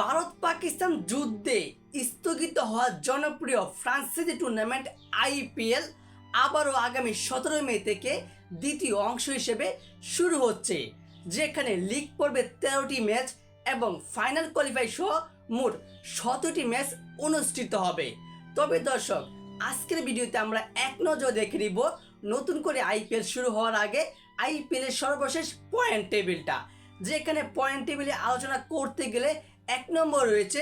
ভারত পাকিস্তান যুদ্ধে স্থগিত হওয়া জনপ্রিয় ফ্রান্সিসি টুর্নামেন্ট আইপিএল আবারও আগামী সতেরো মে থেকে দ্বিতীয় অংশ হিসেবে শুরু হচ্ছে, যেখানে লিগ পর্বে তেরোটি ম্যাচ এবং ফাইনাল কোয়ালিফাই সহ মোট সতেরোটি ম্যাচ অনুষ্ঠিত হবে। তবে দর্শক, আজকের ভিডিওতে আমরা এক নজর দেখে নিব নতুন করে আইপিএল শুরু হওয়ার আগে আইপিএলের সর্বশেষ পয়েন্ট টেবিলটা যেখানে পয়েন্ট টেবিলে আলোচনা করতে গেলে এক নম্বর রয়েছে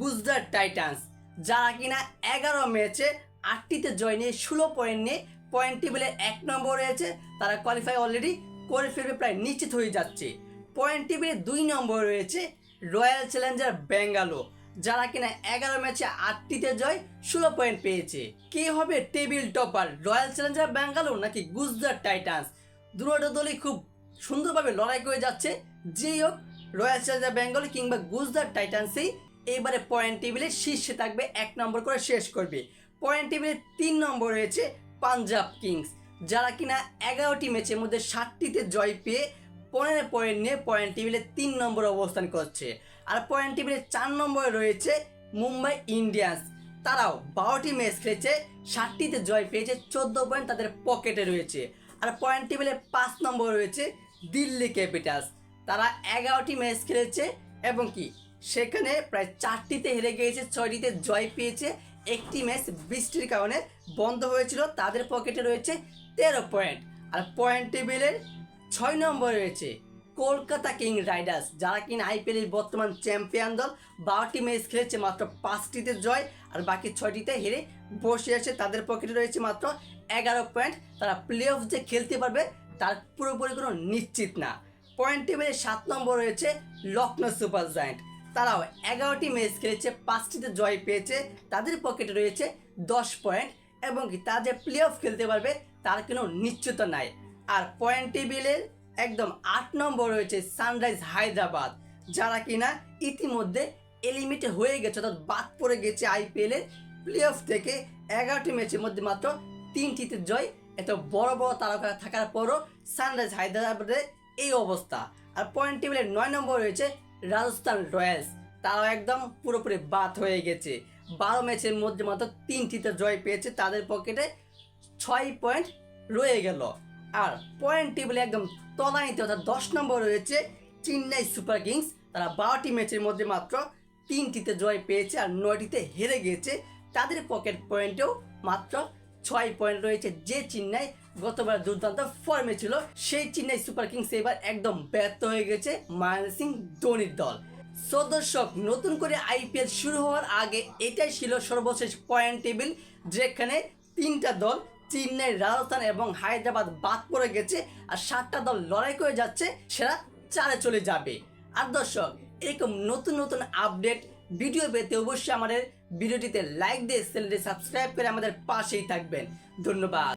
গুজরাট টাইটান্স যারা কিনা এগারো ম্যাচে আটটিতে জয় নিয়ে ষোলো পয়েন্ট নিয়ে পয়েন্ট টেবিলে এক নম্বর রয়েছে। তারা কোয়ালিফাই অলরেডি করে ফেলবে, প্রায় নিশ্চিত হয়ে যাচ্ছে। পয়েন্ট টেবিলে দুই নম্বর রয়েছে রয়্যাল চ্যালেঞ্জার বেঙ্গালোর যারা কিনা এগারো ম্যাচে আটটিতে জয়, ষোলো পয়েন্ট পেয়েছে। কে হবে table topper Royal Challenger Bangalore নাকি গুজরাট টাইটান্স? দুটো দলই খুব সুন্দরভাবে লড়াই করে যাচ্ছে। যেই হোক রয়্যাল চ্যালেঞ্জার বেঙ্গল কিংবা গুজরাট টাইটান্সই এবারে পয়েন্ট টেবিলে শীর্ষে থাকবে, এক নম্বর করে শেষ করবে। পয়েন্ট টেবিলে তিন নম্বর রয়েছে পাঞ্জাব কিংস, যারা কিনা এগারোটি ম্যাচের মধ্যে ষাটটিতে জয় পেয়ে পনেরো পয়েন্ট নিয়ে পয়েন্ট টেবিলে তিন নম্বর অবস্থান করছে। আর পয়েন্ট টেবিলে চার নম্বরে রয়েছে মুম্বাই ইন্ডিয়ান্স, তারাও বারোটি ম্যাচ খেলেছে ষাটটিতে জয় পেয়েছে, চোদ্দ পয়েন্ট তাদের পকেটে রয়েছে। আর পয়েন্ট টেবিলে পাঁচ নম্বর রয়েছে দিল্লি ক্যাপিটালস তারা এগারোটি ম্যাচ খেলেছে এবং কি সেখানে প্রায় চারটিতে হেরে গিয়েছে, ছয়টিতে জয় পেয়েছে। একটি ম্যাচ বৃষ্টির কারণে বন্ধ হয়েছিল, তাদের পকেটে রয়েছে তেরো পয়েন্ট। আর পয়েন্ট টেবিলের ছয় নম্বরে রয়েছে কলকাতা কিং রাইডার্স, যারা কিনা আইপিএলের বর্তমান চ্যাম্পিয়ন দল। বারোটি ম্যাচ খেলেছে মাত্র পাঁচটিতে জয়, আর বাকি ছয়টিতে হেরে বসে আছে, তাদের পকেটে রয়েছে মাত্র এগারো পয়েন্ট। তারা প্লে অফ যে খেলতে পারবে, তার পুরোপুরি কোনো নিশ্চিত না। পয়েন্ট টেবিলে সাত নম্বর রয়েছে লখনৌ সুপার জায়েন্ট তারাও এগারোটি ম্যাচ খেলেছে, পাঁচটিতে জয় পেয়েছে, তাদের পকেটে রয়েছে দশ পয়েন্ট এবং কি তারা যে প্লে অফ খেলতে পারবে তার কোনো নিশ্চিত নাই। আর পয়েন্ট টেবিলের একদম আট নম্বর রয়েছে সানরাইজ হায়দ্রাবাদ যারা কিনা ইতিমধ্যে এলিমিটেড হয়ে গেছে, অর্থাৎ বাদ পড়ে গেছে আইপিএলের প্লে অফ থেকে। এগারোটি ম্যাচের মধ্যে মাত্র তিনটিতে জয় এত বড় বড় তারকা থাকার পরও সানরাইজ হায়দ্রাবাদের এই অবস্থা। আর পয়েন্ট টেবিলের নয় নম্বর রয়েছে রাজস্থান রয়্যালস। তারাও একদম পুরোপুরি বাদ হয়ে গেছে। বারো ম্যাচের মধ্যে মাত্র তিনটিতে জয় পেয়েছে। তাদের পকেটে ছয় পয়েন্ট রয়ে গেল। আর পয়েন্ট টেবিলে একদম তলানিতে অর্থাৎ দশ নম্বর রয়েছে চেন্নাই সুপার কিংস। তারা বারোটি ম্যাচের মধ্যে মাত্র তিনটিতে জয় পেয়েছে আর নয়টিতে হেরে গিয়েছে তাদের পকেট পয়েন্টেও মাত্র ছয় পয়েন্ট রয়েছে যে চেন্নাই গতবার দুর্দান্ত ফর্মে ছিল। সেই চেন্নাই সুপার কিংস এবার একদম ব্যর্থ হয়ে গেছে মহেন্দ্র সিং ধোনির দল। সো দর্শক, নতুন করে আইপিএল শুরু হওয়ার আগে এটাই ছিল সর্বশেষ পয়েন্ট টেবিল যেখানে তিনটা দল, চেন্নাই, রাজস্থান এবং হায়দ্রাবাদ বাদ পড়ে গেছে আর সাতটা দল লড়াই করে যাচ্ছে, সেরা চারে চলে যাবে। আর দর্শক, এরকম নতুন নতুন আপডেট ভিডিও পেতে অবশ্যই আমাদের ভিডিওটিতে লাইক দিয়ে চ্যানেলটি সাবস্ক্রাইব করে আমাদের পাশেই থাকবেন। ধন্যবাদ।